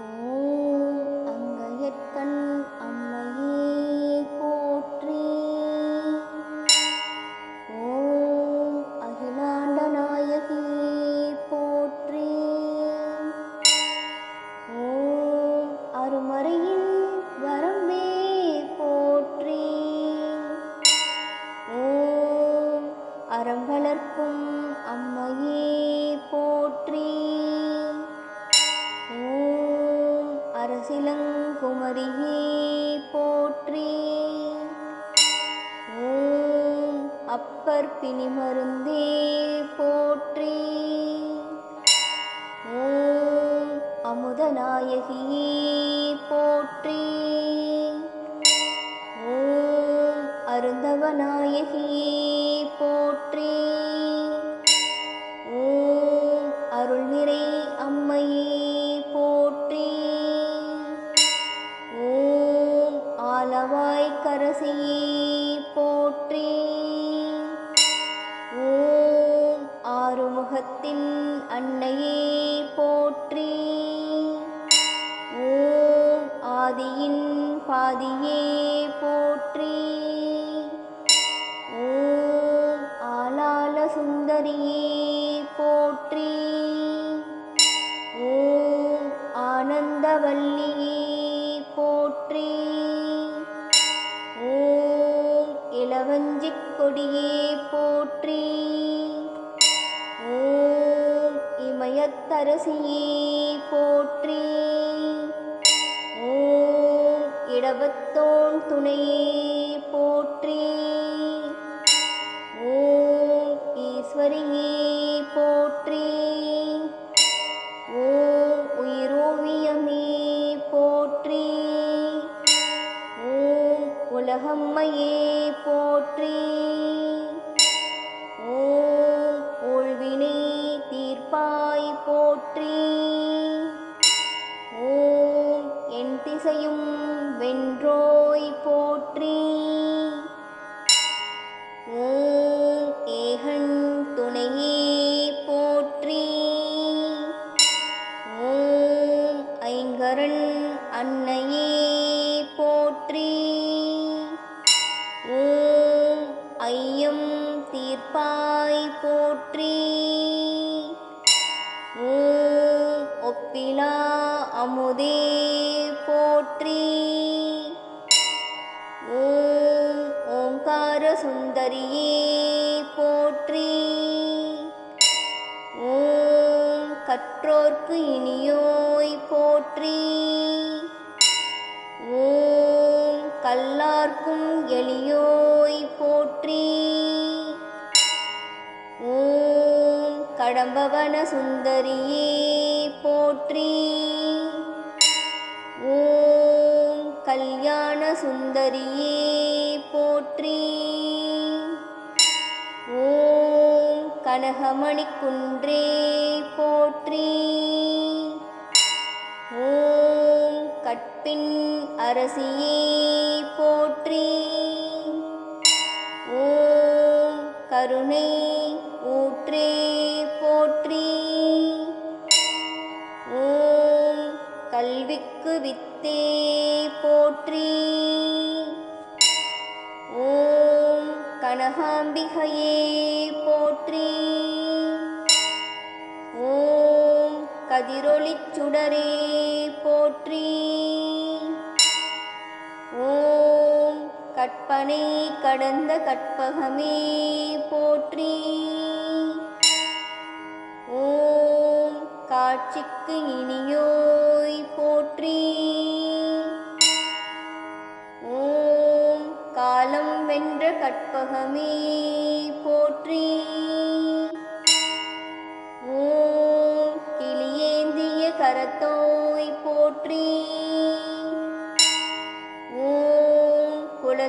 ஓம் பிணி மருந்தே போற்றி. ஓம் அமுதநாயகியே போற்றி. ஓம் அருந்தவநாயகியே ஆனந்தவல்லியே போற்றி. ஓம் இளவஞ்சிக் கொடியே போற்றி. ஓம் இமயத்தரசியே போற்றி. ஓம் இடவத்தோன் துணையே திசையும் வென்றோய் போற்றி. ஓம் ஏகன் துணையே போற்றி. ஓம் ஐங்கரன் அன்னையே போற்றி. ஓம் ஐயம் தீர்ப்பாய் போற்றி. இனியோய் போற்றி. ஓம் கல்லார்க்கும் எளியோய் போற்றி. ஓம் கடம்பவன சுந்தரியே போற்றி. ஓம் கல்யாண சுந்தரியே போற்றி. ஓம் கனகமணி குன்றே போற்றி. பின் அரசியே போற்றி. ஓம் கருணை ஊற்றே போற்றி. ஓம் கல்விக்கு வித்தே போற்றி. ஓம் கனகாம்பிகையே போற்றி. ஓம் கதிரொளிச் சுடரே போற்றி. கற்பனை கடந்த கற்பகமே போற்றி. ஓம் காட்சிக்கு இனியோய் போற்றி. ஓம் காலம் வென்ற கற்பகமே போற்றி.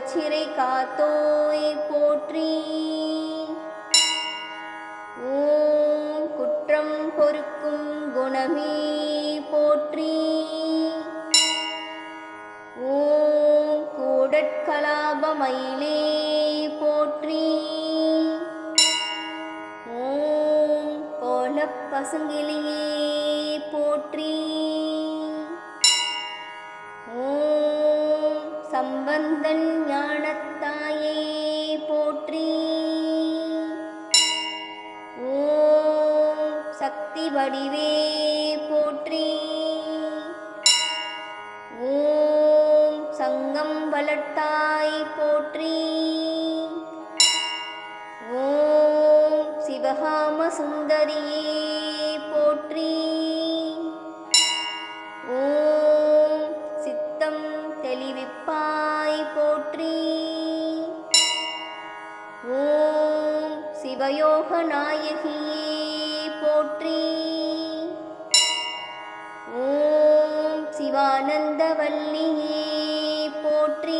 சிறை காத்தோய் போற்றி. ஓம் குற்றம் பொறுக்கும் குணமே போற்றி. ஓம் கூடற்கலாபமயிலே போற்றி. ஓம் கோல பசுங்கிலியே போற்றி. ஓம் சம்பந்தன் வடிவே சிவானந்தவல்லியே போற்றி.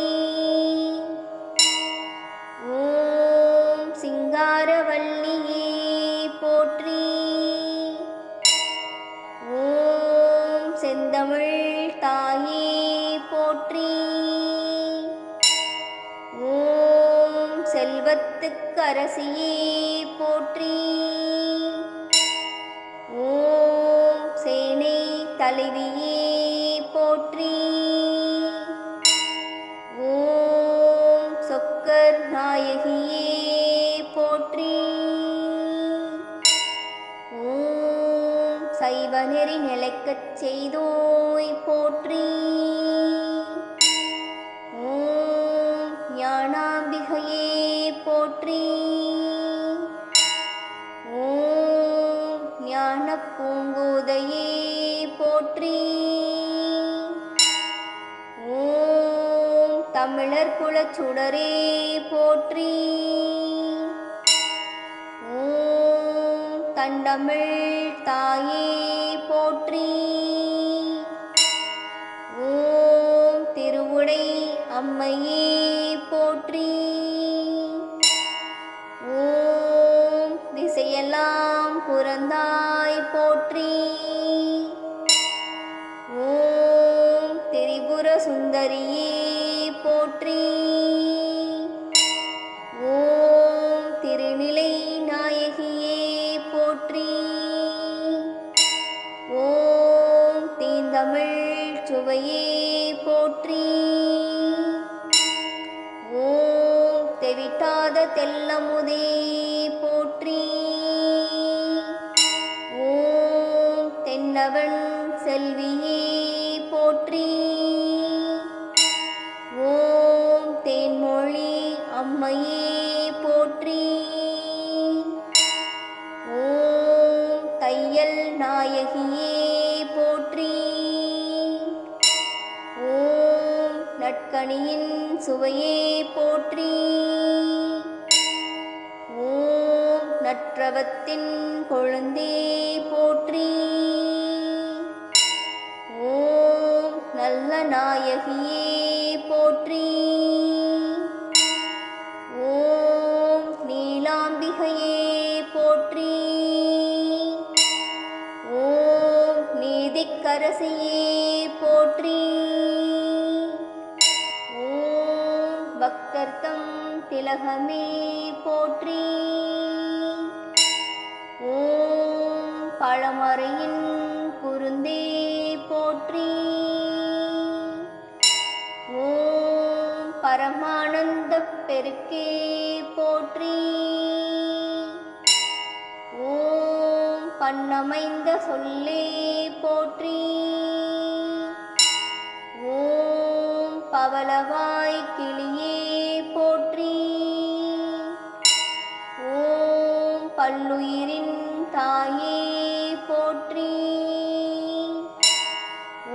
ஓம் சிங்காரவல்லியே போற்றி. ஓம் செந்தமிழ் தாயே போற்றி. ஓம் செல்வத்துக்கரசியே போற்றி. ஓம் சேனை தலைவியே போற்றி. ஓம் சொக்கர் நாயகியே போற்றி. ஓம் சைவநெறி நிலைக்கச் செய்தோய் போற்றி. ஓம் தாயே போற்றி. ஓம் திருவுடை அம்மையே போற்றி. ஓம் திசையெல்லாம் புறந்தாய் போற்றி. ஓம் திரிபுர சுந்தரியே போற்றி. கல்வியே போற்றி. ஓம் தேன்மொழி அம்மையே போற்றி. ஓம் தையல் நாயகியே போற்றி. ஓம் நட்கணியின் சுவையே போற்றி. ஓம் நற்றவத்தின் கொழுந்தே போற்றி. நாயகியே போற்றி. ஓம் நீலாம்பிகையே போற்றி. ஓம் நீதிக்கரசியே போற்றி. ஓம் பக்தர்த்தம் திலகமே போற்றி. ஓம் பழமறையின் குருந்தே பரமானந்த பெருக்கே போற்றி. ஓம் பண்ணமைந்த சொல்லே போற்றி. ஓம் பவளவாய் கிளியே போற்றி. ஓம் பல்லுயிரின் தாயே போற்றி.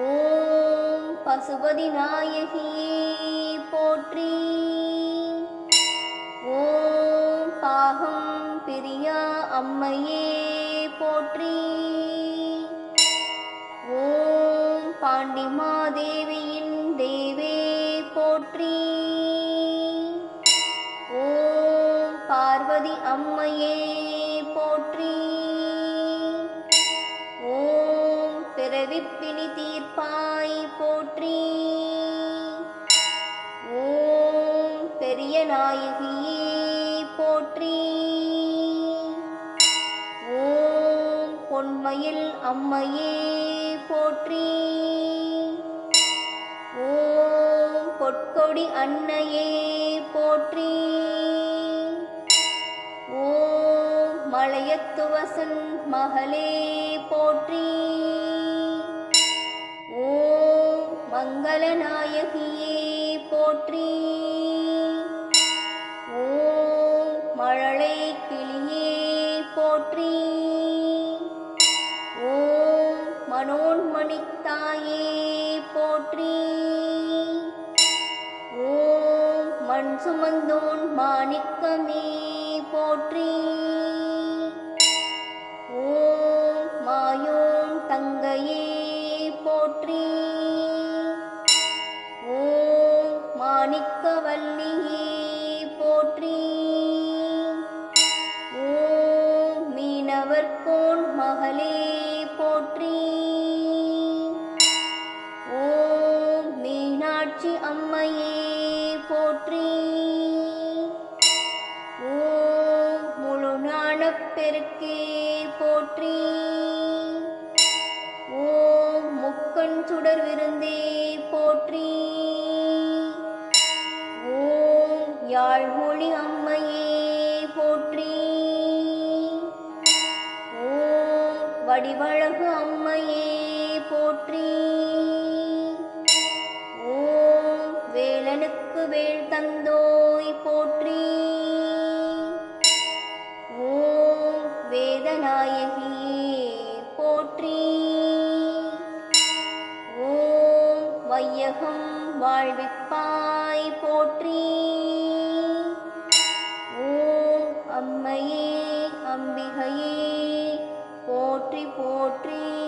ஓம் பசுபதி நாயகியே போற்றி. ஓம் பாகம் பிரியா அம்மையே போற்றி. ஓம் பாண்டிமாதேவியின் தேவே போற்றி. ஓம் பார்வதி அம்மையே போற்றி. ஓம் பொற்கொடி அன்னையே போற்றி. ஓம் மலையத்துவசன் மகளே போற்றி. ஓம் மங்களநாயகியே போற்றி. ஓம் மழலை கிளியே சுமந்தோன் மாணிக்கமே போற்றி. ஓம் மாயோன் தங்கையே போற்றி. பெருக்கே போற்றி. ஓம் முக்கண் சுடர் விருந்தே போற்றி. ஓம் யாழ்மொழி அம்மையே போற்றி. ஓம் வடிவழகு அம்மையே போற்றி. ஓம் வேலனுக்கு வேல் தந்தோய் போற்றி. அம்பிகையே போற்றி போற்றி.